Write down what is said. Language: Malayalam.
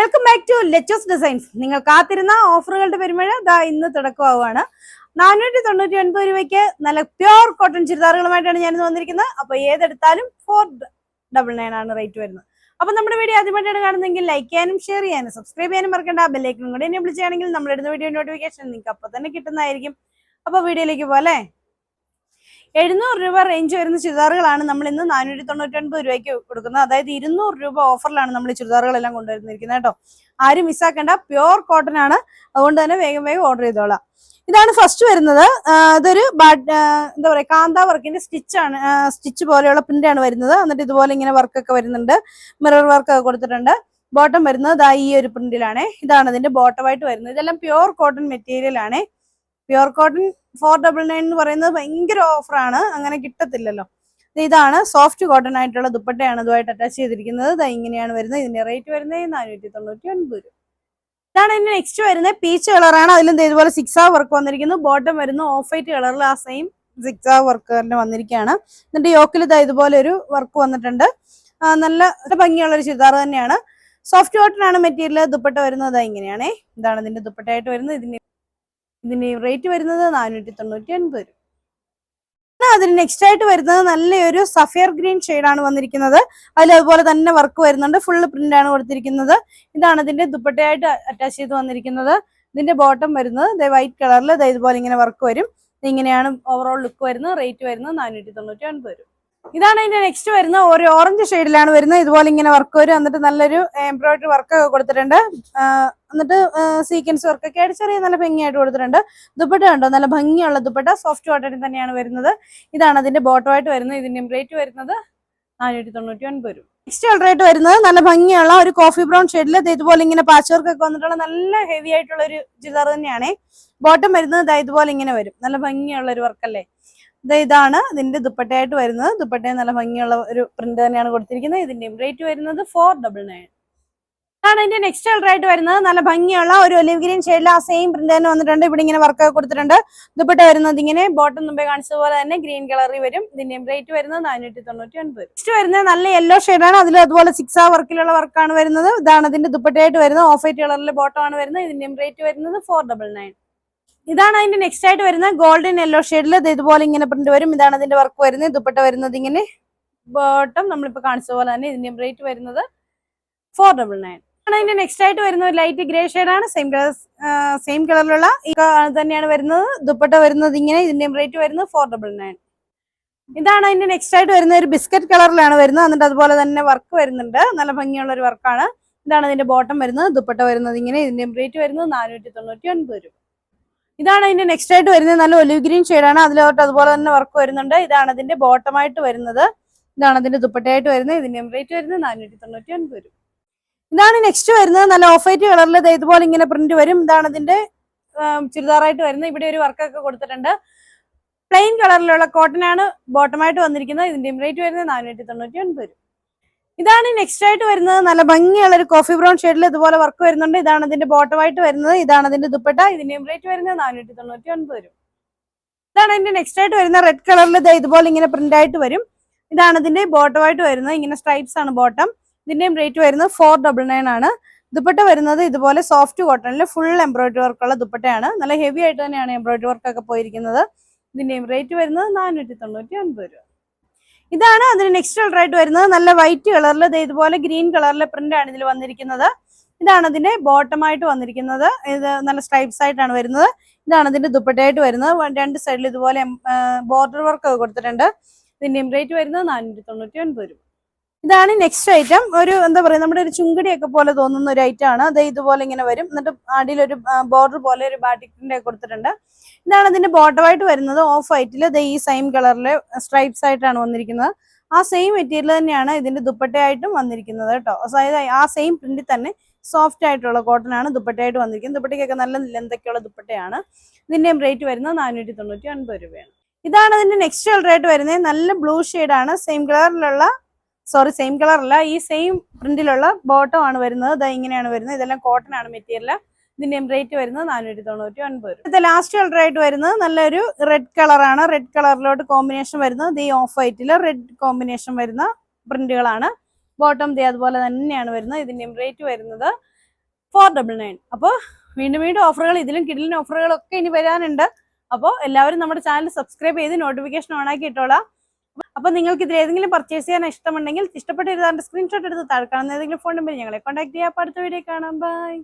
Welcome back to latest designs നിങ്ങൾ കാത്തിരുന്ന ഓഫറുകളുടെ പെരുമഴ ദാ ഇന്ന് തുടക്കമാവുകയാണ്. നാനൂറ്റി തൊണ്ണൂറ്റി ഒൻപത് രൂപയ്ക്ക് നല്ല പ്യോർ കോട്ടൺ ചുരിദാറുകളുമായിട്ടാണ് ഞാൻ ഇന്ന് വന്നിരിക്കുന്നത്. അപ്പൊ ഏതെടുത്താലും ഫോർ ഡബിൾ നയൻ ആണ് റേറ്റ് വരുന്നത്. അപ്പൊ നമ്മുടെ വീഡിയോ ആദ്യമായിട്ടാണ് കാണുന്നതെങ്കിൽ ലൈക്ക് ചെയ്യാനും ഷെയർ ചെയ്യാനും സബ്സ്ക്രൈബ് ചെയ്യാനും മറക്കണ്ട. ബെല്ലൈക്കനും കൂടെ എന്നെ വിളിച്ചാണെങ്കിൽ നമ്മൾ ഇടുന്ന വീഡിയോ നോട്ടിഫിക്കേഷൻ നിങ്ങൾക്ക് അപ്പൊ തന്നെ കിട്ടുന്നതായിരിക്കും. അപ്പൊ വീഡിയോയിലേക്ക് പോലെ എഴുന്നൂറ് രൂപ റേഞ്ച് വരുന്ന ചുരിദാറുകളാണ് നമ്മൾ ഇന്ന് നാനൂറ്റി തൊണ്ണൂറ്റി ഒൻപത് രൂപയ്ക്ക് കൊടുക്കുന്നത്. അതായത് ഇരുന്നൂറ് രൂപ ഓഫറിലാണ് നമ്മൾ ചുരിദാറുകളെല്ലാം കൊണ്ടുവരുന്നിരിക്കുന്നത് കേട്ടോ. ആരും മിസ്സാക്കേണ്ട പ്യോർ കോട്ടൺ ആണ്. അതുകൊണ്ട് തന്നെ വേഗം വേഗം ഓർഡർ ചെയ്തോളാം. ഇതാണ് ഫസ്റ്റ് വരുന്നത്. ഇതൊരു എന്താ പറയുക കാന്ത വർക്കിന്റെ സ്റ്റിച്ച് ആണ്. സ്റ്റിച്ച് പോലെയുള്ള പ്രിന്റ് ആണ് വരുന്നത്. എന്നിട്ട് ഇതുപോലെ ഇങ്ങനെ വർക്കൊക്കെ വരുന്നുണ്ട്. മിറർ വർക്കൊക്കെ കൊടുത്തിട്ടുണ്ട്. ബോട്ടം വരുന്നത് ദാ ഈ ഒരു പ്രിന്റിലാണ് ഇതാണ് ഇതിന്റെ ബോട്ടമായിട്ട് വരുന്നത്. ഇതെല്ലാം പ്യോർ കോട്ടൺ മെറ്റീരിയൽ ആണ്. Pure cotton four double nine എന്ന് പറയുന്നത് ഭയങ്കര ഓഫറാണ് അങ്ങനെ കിട്ടത്തില്ലല്ലോ. ഇതാണ് സോഫ്റ്റ് കോട്ടൺ ആയിട്ടുള്ള ദുപ്പട്ടയാണ് ഇതുമായിട്ട് അറ്റാച്ച് ചെയ്തിരിക്കുന്നത്. ഇങ്ങനെയാണ് വരുന്നത്. ഇതിന്റെ റേറ്റ് വരുന്നത് നാനൂറ്റി തൊണ്ണൂറ്റി ഒൻപത് രൂപ. ഇതാണ് ഇതിന് നെക്സ്റ്റ് വരുന്നത് പീച്ച് കളറാണ് അതിലും ഇതുപോലെ സിക്സ് ആ വർക്ക് വന്നിരിക്കുന്നു. ബോട്ടം വരുന്നു ഓഫ് വൈറ്റ് കളറിൽ ആ സെയിം സിക്സ് ആ വർക്ക് തന്നെ വന്നിരിക്കുകയാണ്. എന്നിട്ട് യോക്കിൽ ഇതാ ഇതുപോലെ ഒരു വർക്ക് വന്നിട്ടുണ്ട്. നല്ല ഭംഗിയുള്ള ഒരു ചുരിദാർ തന്നെയാണ്. സോഫ്റ്റ് കോട്ടൺ ആണ് മെറ്റീരിയൽ ദുപ്പട്ട വരുന്നത്. ഇങ്ങനെയാണേ. ഇതാണ് ഇതിന്റെ ദുപ്പട്ടയായിട്ട് വരുന്നത്. ഇതിന്റെ ഇതിന്റെ റേറ്റ് വരുന്നത് നാനൂറ്റി തൊണ്ണൂറ്റി ഒൻപത് രൂപ അതിന് നെക്സ്റ്റ് ആയിട്ട് വരുന്നത് നല്ലൊരു സഫയർ ഗ്രീൻ ആണ് വന്നിരിക്കുന്നത്. അതിൽ അതുപോലെ തന്നെ വർക്ക് വരുന്നുണ്ട്. ഫുള്ള് പ്രിന്റ് ആണ് കൊടുത്തിരിക്കുന്നത്. ഇതാണ് ഇതിന്റെ ദുപ്പട്ടയായിട്ട് അറ്റാച്ച് ചെയ്ത് വന്നിരിക്കുന്നത്. ഇതിന്റെ ബോട്ടം വരുന്നത്. വൈറ്റ് കളറിൽ ഇതുപോലെ ഇങ്ങനെ വർക്ക് വരും. ഇങ്ങനെയാണ് ഓവറോൾ ലുക്ക് വരുന്നത്. റേറ്റ് വരുന്നത് നാനൂറ്റി തൊണ്ണൂറ്റി ഒൻപത് രൂപ. ഇതാണ് അതിന്റെ നെക്സ്റ്റ് വരുന്ന ഒരു ഓറഞ്ച് ഷെയ്ഡിലാണ് വരുന്നത്. ഇതുപോലെ ഇങ്ങനെ വർക്ക് വരും എന്നിട്ട് നല്ലൊരു എംബ്രോയിഡറി വർക്ക് ഒക്കെ കൊടുത്തിട്ടുണ്ട്. എന്നിട്ട് സീക്വൻസ് വർക്ക് ഒക്കെ ആയിട്ട് ചെറിയ നല്ല ഭംഗിയായിട്ട് കൊടുത്തിട്ടുണ്ട്. ദുപ്പട്ട കണ്ടോ? നല്ല ഭംഗിയുള്ള ദുപ്പട്ട സോഫ്റ്റ് വാട്ടറിൽ തന്നെയാണ് വരുന്നത്. ഇതാണ് അതിന്റെ ബോട്ടമായിട്ട് വരുന്നത്. ഇതിന്റെ റേറ്റ് വരുന്നത് നാനൂറ്റി തൊണ്ണൂറ്റി ഒൻപത് രൂപ നെക്സ്റ്റ് റേറ്റ് വരുന്നത് നല്ല ഭംഗിയുള്ള ഒരു കോഫി ബ്രൗൺ ഷെയ്ഡിൽ ഇതുപോലെ ഇങ്ങനെ പാച്ച് വർക്ക് ഒക്കെ വന്നിട്ടുള്ള നല്ല ഹെവി ആയിട്ടുള്ള ഒരു ചുരിദാർ തന്നെയാണ്. ബോട്ടം വരുന്നത് ഇതുപോലെ ഇങ്ങനെ വരും. നല്ല ഭംഗിയുള്ള ഒരു വർക്കല്ലേ ഇതാണ്. ഇതിന്റെ ദുപ്പട്ടയായിട്ട് വരുന്നത്. ദുപ്പട്ടയും നല്ല ഭംഗിയുള്ള ഒരു പ്രിന്റ് തന്നെയാണ് കൊടുത്തിരിക്കുന്നത്. ഇതിന്റെയും റേറ്റ് വരുന്നത് ഫോർ ഡബിൾ നയൻ ഇതാണ് ഇതിന്റെ നെക്സ്റ്റ് കളർ ആയിട്ട് വരുന്നത്. നല്ല ഭംഗിയുള്ള ഒരു ഒലിവ് ഗ്രീൻ ഷെയ്ഡിൽ ആ സെയിം പ്രിന്റ് തന്നെ വന്നിട്ടുണ്ട്. ഇവിടെ ഇങ്ങനെ വർക്ക് കൊടുത്തിട്ടുണ്ട്. ദുപ്പട്ട വരുന്നത് ഇങ്ങനെ ബോട്ടം മുമ്പേ കാണിച്ചതുപോലെ തന്നെ ഗ്രീൻ കളറിൽ വരും. ഇതിന്റെയും റേറ്റ് വരുന്നത് നാനൂറ്റി തൊണ്ണൂറ്റി ഒൻപത് നെക്സ്റ്റ് വരുന്നത് നല്ല യെല്ലോ ആണ്. അതിൽ അതുപോലെ സിക്സ് ആ വർക്കിലുള്ള വർക്കാണ് വരുന്നത്. ഇതാണ് ഇതിന്റെ ദുപ്പട്ടയായിട്ട് വരുന്നത്. ഓഫ് വൈറ്റ് കളറിലെ ബോട്ടം ആണ് വരുന്നത്. ഇതിന്റെയും റേറ്റ് വരുന്നത് ഫോർ ഡബിൾ നയൻ ഇതാണ് അതിന്റെ നെക്സ്റ്റ് ആയിട്ട് വരുന്നത് ഗോൾഡൻ യെല്ലോ ഷെയ്ഡിൽ ഇതുപോലെ ഇങ്ങനെ പ്രിന്റ് വരും. ഇതാണ് അതിന്റെ വർക്ക് വരുന്നത്. ദുപ്പട്ട വരുന്നത് ഇങ്ങനെ ബോട്ടം നമ്മളിപ്പോ കാണിച്ച പോലെ തന്നെ ഇതിന്റെ റേറ്റ് വരുന്നത് ഫോർ ഡബിൾ നയൻ ആണ് അതിന്റെ നെക്സ്റ്റ് ആയിട്ട് വരുന്ന ഒരു ലൈറ്റ് ഗ്രേ ആണ്. സെയിം കളർ സെയിം കളറിലുള്ള തന്നെയാണ് വരുന്നത്. ദുപ്പട്ട വരുന്നത് ഇങ്ങനെ ഇതിന്റെ റേറ്റ് വരുന്നത് ഫോർ ഡബിൾ നയൻ ഇതാണ് അതിന്റെ നെക്സ്റ്റ് ആയിട്ട് വരുന്ന ഒരു ബിസ്ക്കറ്റ് കളറിലാണ് വരുന്നത്. എന്നിട്ട് അതുപോലെ തന്നെ വർക്ക് വരുന്നുണ്ട്. നല്ല ഭംഗിയുള്ള ഒരു വർക്കാണ് ഇതാണ് ഇതിന്റെ ബോട്ടം വരുന്നത്. ദുപ്പട്ട വരുന്നത് ഇങ്ങനെ ഇതിന്റെ റേറ്റ് വരുന്നത് നാനൂറ്റി തൊണ്ണൂറ്റി ഒൻപത് രൂപ. ഇതാണ് അതിന്റെ നെക്സ്റ്റ് ആയിട്ട് വരുന്നത്. നല്ല ഒലിവ് ഗ്രീൻ ആണ്. അതിലോട്ട് അതുപോലെ തന്നെ വർക്ക് വരുന്നുണ്ട്. ഇതാണ് അതിന്റെ ബോട്ടമായിട്ട് വരുന്നത്. ഇതാണ് അതിന്റെ ദുപ്പട്ടയായിട്ട് വരുന്നത്. ഇതിന്റെ റേറ്റ് വരുന്നത് നാനൂറ്റി തൊണ്ണൂറ്റി ഒൻപത് രൂപ. ഇതാണ് നെക്സ്റ്റ് വരുന്നത്. നല്ല ഓഫ് വൈറ്റ് കളറിൽ ഇതുപോലെ ഇങ്ങനെ പ്രിന്റ് വരും. ഇതാണ് അതിന്റെ ചുരിദാറായിട്ട് വരുന്നത്. ഇവിടെ ഒരു വർക്കൊക്കെ കൊടുത്തിട്ടുണ്ട്. പ്ലെയിൻ കളറിലുള്ള കോട്ടൺ ആണ് ബോട്ടമായിട്ട് വന്നിരിക്കുന്നത്. ഇതിന്റെ റേറ്റ് വരുന്നത് നാനൂറ്റി തൊണ്ണൂറ്റി ഒൻപത് രൂപ. ഇതാണ് നെക്സ്റ്റ് ആയിട്ട് വരുന്നത്. നല്ല ഭംഗിയുള്ള ഒരു കോഫി ബ്രൗൺ ഷെയ്ഡിൽ ഇതുപോലെ വർക്ക് വരുന്നുണ്ട്. ഇതാണ് ഇതിന്റെ ബോട്ടമായിട്ട് വരുന്നത്. ഇതാണ് അതിന്റെ ദുപ്പട്ട. ഇതിന്റെയും റേറ്റ് വരുന്നത് നാനൂറ്റി തൊണ്ണൂറ്റി ഒൻപത് രൂപ ഇതാണ് അതിന്റെ നെക്സ്റ്റ് ആയിട്ട് വരുന്ന റെഡ് കളറിൽ ഇതുപോലെ ഇങ്ങനെ പ്രിന്റ് ആയിട്ട് വരും. ഇതാണ് ഇതിന്റെ ബോട്ടമായിട്ട് വരുന്നത്. ഇങ്ങനെ സ്ട്രൈപ്സ് ആണ് ബോട്ടം ഇതിന്റെയും റേറ്റ് വരുന്നത് ഫോർ ഡബിൾ നയൻ ആണ്. ദുപ്പട്ട വരുന്നത് ഇതുപോലെ സോഫ്റ്റ് കോട്ടണിൽ ഫുൾ എംബ്രോയിഡറി വർക്കുള്ള ദുപ്പട്ടയാണ്. നല്ല ഹെവി ആയിട്ട് തന്നെയാണ് എംബ്രോയിഡറി വർക്ക് ഒക്കെ പോയിരിക്കുന്നത്. ഇതിന്റെയും റേറ്റ് വരുന്നത് നാനൂറ്റി തൊണ്ണൂറ്റി ഒൻപത് രൂപ ഇതാണ് അതിന് നെക്സ്റ്റ് കളർ ആയിട്ട് വരുന്നത്. നല്ല വൈറ്റ് കളറിൽ ഇതുപോലെ ഗ്രീൻ കളറിലെ പ്രിന്റ് ആണ് ഇതിൽ വന്നിരിക്കുന്നത്. ഇതാണ് അതിന്റെ ബോട്ടമായിട്ട് വന്നിരിക്കുന്നത്. ഇത് നല്ല സ്ട്രൈപ്സ് ആയിട്ടാണ് വരുന്നത്. ഇതാണ് ഇതിന്റെ ദുപ്പട്ടയായിട്ട് വരുന്നത്. രണ്ട് സൈഡിൽ ഇതുപോലെ ബോർഡർ വർക്ക് കൊടുത്തിട്ടുണ്ട്. ഇതിന്റെ റേറ്റ് വരുന്നത് നാനൂറ്റി തൊണ്ണൂറ്റി ഒൻപത് രൂപ. ഇതാണ് നെക്സ്റ്റ് ഐറ്റം ഒരു എന്താ പറയുക നമ്മുടെ ഒരു ചുങ്കടിയൊക്കെ പോലെ തോന്നുന്ന ഒരു ഐറ്റം ആണ്. അത് ഇതുപോലെ ഇങ്ങനെ വരും. എന്നിട്ട് ഒരു ബോർഡർ പോലെ ഒരു ബാറ്റിക്കിന്റെ കൊടുത്തിട്ടുണ്ട്. ഇതാണ് ഇതിന്റെ ബോട്ടമായിട്ട് വരുന്നത്. ഓഫ് വൈറ്റിൽ ഇത് ഈ സെയിം കളറിൽ സ്ട്രൈപ്സ് ആയിട്ടാണ് വന്നിരിക്കുന്നത്. ആ സെയിം മെറ്റീരിയൽ തന്നെയാണ് ഇതിന്റെ ദുപ്പട്ടയായിട്ടും വന്നിരിക്കുന്നത് കേട്ടോ. അതായത് ആ സെയിം പ്രിന്റിൽ തന്നെ സോഫ്റ്റ് ആയിട്ടുള്ള കോട്ടൺ ആണ് ദുപ്പട്ടയായിട്ട് വന്നിരിക്കുന്നത്. ദുപ്പട്ടയ്ക്കൊക്കെ നല്ല ലെന്തൊക്കെയുള്ള ദുപ്പട്ടയാണ്. ഇതിന്റെയും റേറ്റ് വരുന്നത് നാനൂറ്റി തൊണ്ണൂറ്റി ഒൻപത് രൂപയാണ്. ഇതാണ് അതിന്റെ നെക്സ്റ്റ് കളറായിട്ട് വരുന്നത്. നല്ല ബ്ലൂ ആണ്. സെയിം കളറിലുള്ള സോറി സെയിം കളർ അല്ല. ഈ സെയിം പ്രിന്റിലുള്ള ബോട്ടം ആണ് വരുന്നത്. ഇത് ഇങ്ങനെയാണ് വരുന്നത്. ഇതെല്ലാം കോട്ടൺ ആണ് മെറ്റീരിയൽ ഇതിന്റെ റേറ്റ് വരുന്നത് നാനൂറ്റി തൊണ്ണൂറ്റി ഒൻപത് രൂപ. ഇത് ലാസ്റ്റ് കളർ ആയിട്ട് വരുന്നത് നല്ലൊരു റെഡ് കളറാണ് റെഡ് കളറിലോട്ട് കോമ്പിനേഷൻ വരുന്നത്. ഈ ഓഫ് വൈറ്റിൽ റെഡ് കോമ്പിനേഷൻ വരുന്ന പ്രിന്റുകളാണ് ബോട്ടം ദേ അതുപോലെ തന്നെയാണ് വരുന്നത്. ഇതിന്റെ റേറ്റ് വരുന്നത് ഫോർ ഡബിൾ നയൻ അപ്പോൾ വീണ്ടും വീണ്ടും ഓഫറുകൾ ഇതിലും കിഡിലിന് ഓഫറുകളൊക്കെ ഇനി വരാനുണ്ട്. അപ്പോൾ എല്ലാവരും നമ്മുടെ ചാനൽ സബ്സ്ക്രൈബ് ചെയ്ത് നോട്ടിഫിക്കേഷൻ ഓണാക്കി ഇട്ടോളാം. അപ്പോൾ നിങ്ങൾക്ക് ഇതിൽ ഏതെങ്കിലും പർച്ചേസ് ചെയ്യാൻ ഇഷ്ടമുണ്ടെങ്കിൽ ഇഷ്ടപ്പെട്ട ഒരു സ്ക്രീൻഷോട്ട് എടുത്ത് താഴെ കാണുന്ന ഏതെങ്കിലും ഫോൺ നമ്പർ ഞങ്ങളെ കോൺടാക്ട് ചെയ്യാം. അപ്പോൾ അടുത്ത വീഡിയോ കാണാം. ബൈ